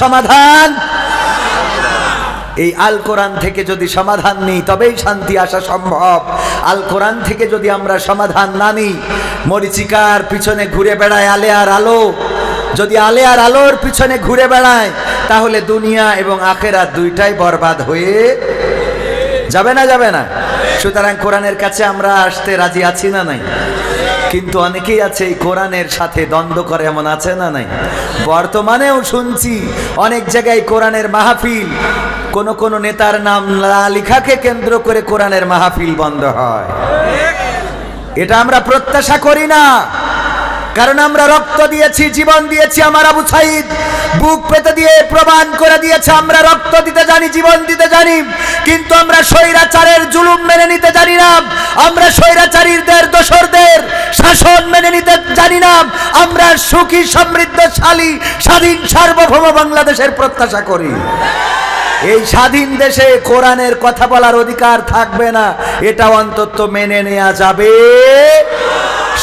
সমাধান। এই আল কোরআন থেকে যদি সমাধান নিই, তবেই শান্তি আসা সম্ভব। আল কোরআন থেকে যদি আমরা সমাধান না নিই, মরিচিকার পিছনে ঘুরে বেড়ায় আলে আর আলো। যদি আলে আর আলোর পিছনে ঘুরে বেড়ায়, তাহলে দুনিয়া এবং আখেরাত দুইটাই বরবাদ হয়ে যাবে না যাবে না? সুতরাং কোরআনের কাছে আমরা আসতে রাজি আছি না নাই? কিন্তু অনেকেই আছে এই কোরআনের সাথে দ্বন্দ্ব করে, এমন আছে না নাই? বর্তমানেও শুনছি অনেক জায়গায় কোরআনের মাহফিল, কোন কোন নেতার নাম লিখাকে কেন্দ্র করে কোরআনের মাহফিল বন্ধ হয়। এটা আমরা প্রত্যাশা করি না, কারণ আমরা রক্ত দিয়েছি, জীবন দিয়েছি আমার আবু সাইদ। বুক পেতে দিয়ে প্রমাণ করে দিয়েছে, আমরা রক্ত দিতে জানি, জীবন দিতে জানি, কিন্তু আমরা স্বৈরাচারের জুলুম মেনে নিতে জানি না। আমরা স্বৈরাচারীদের দোসরদের শাসন মেনে নিতে জানি না। আমরা সুখী, সমৃদ্ধশালী, স্বাধীন, সার্বভৌম বাংলাদেশের প্রত্যাশা করি। এই স্বাধীন দেশে কোরআনের কথা বলার অধিকার থাকবে না। এটা অন্তত মেনে নেওয়া যাবে।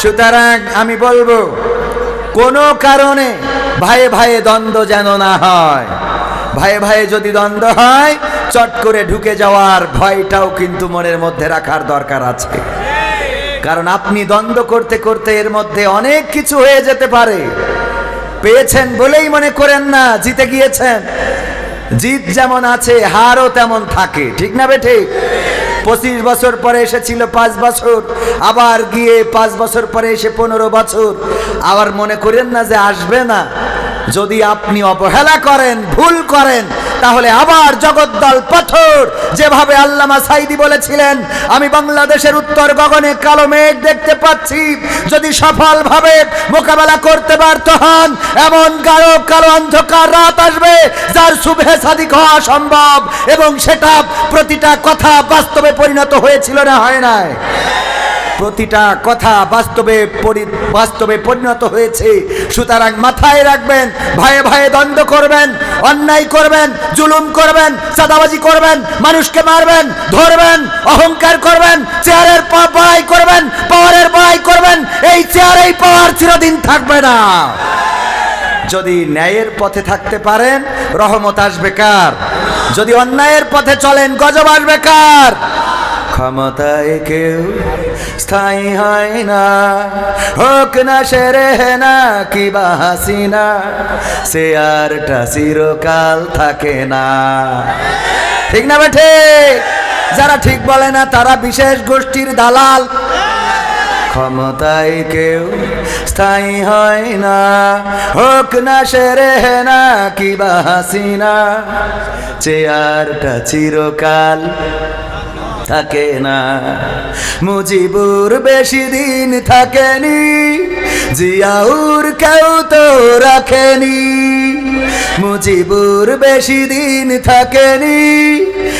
সুতরাং আমি বলব, কোনো কারণে ভাইয়ে ভাইয়ে দ্বন্দ্ব যেন না হয়। ভাইয়ে ভাইয়ে যদি দ্বন্দ্ব হয়, চট করে ঢুকে যাওয়ার ভয়টাও কিন্তু মনের মধ্যে রাখার দরকার আছে। কারণ আপনি দ্বন্দ্ব করতে করতে এর মধ্যে অনেক কিছু হয়ে যেতে পারে। পেয়েছেন বলেই মনে করেন না, জিতে গিয়েছেন। জিত যেমন আছে, হারও তেমন থাকে, ঠিক না বে ঠিক পঁচিশ বছর পরে এসেছিল পাঁচ বছর, আবার গিয়ে পাঁচ বছর পরে এসে পনেরো বছর। আবার মনে করেন না যে আসবে না। যদি আপনি অবহেলা করেন, ভুল করেন, তাহলে আবার জগদ্দল পাথর। যেভাবে আল্লামা সাইদি বলেছিলেন, আমি বাংলাদেশের উত্তর গগনে কালো মেঘ দেখতে পাচ্ছি। যদি সফলভাবে মোকাবেলা করতে ব্যর্থ হন, এমন গাঢ় কালো অন্ধকার রাত আসবে, যার শুভে সাদিক হওয়া সম্ভব, এবং সেটা প্রতিটা কথা বাস্তবে পরিণত হয়েছিল না, হয় নাই। প্রতিটা কথা বাস্তবে বাস্তবে পরিণত হয়েছে। সুতরাং মাথায় রাখবেন, ভয়ে ভয়ে দ্বন্দ্ব করবেন, অন্যায় করবেন, জুলুম করবেন, চাঁদাবাজি করবেন, মানুষকে মারবেন, ধরবেন, অহংকার করবেন, চেয়ারের পা- বড়াই করবেন, পাওয়ারের বড়াই করবেন, এই চেয়ারেই পাওয়ার চিরদিন থাকবে না। যদি ন্যায়ের পথে থাকতে পারেন, রহমত আসবে কার? যদি অন্যায়ের পথে চলেন, গজব আসবে কার? ক্ষমতায় কেউ স্থায়ী হয় না। হোক না সেরে না, কি বা হাসিনা, সে আরটা চিরকাল থাকে না। ঠিক না বেঠে? যারা ঠিক বলে না, তারা বিশেষ গোষ্ঠীর দালাল। ক্ষমতায় কেউ স্থায়ী হয় না। হোক না সেরে না, কি বা হাসিনা চেয়ারটা চিরকাল থাকে না। মুজিবুর বেশি দিন থাকেনি জিয়াউর কেউ তো রাখেনি। মুজিবুর বেশি দিন থাকেনি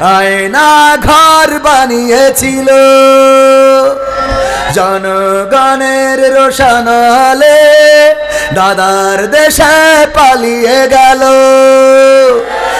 আয়না ঘর বানিয়েছিল। জনগণের রোশানালে দাদার দেশে পালিয়ে গেল।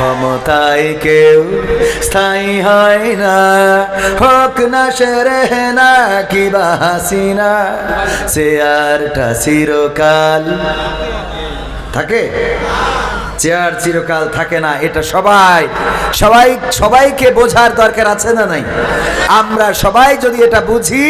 ক্ষমতায় কেউ স্থায়ী হয় না। হোক না সেরে না কি বা হাসিনা, সে আরটা চিরকাল থাকে। চেয়ার চিরকাল থাকে না, এটা সবাই সবাই, সবাইকে বোঝার দরকার আছে না নাই? আমরা সবাই যদি এটা বুঝি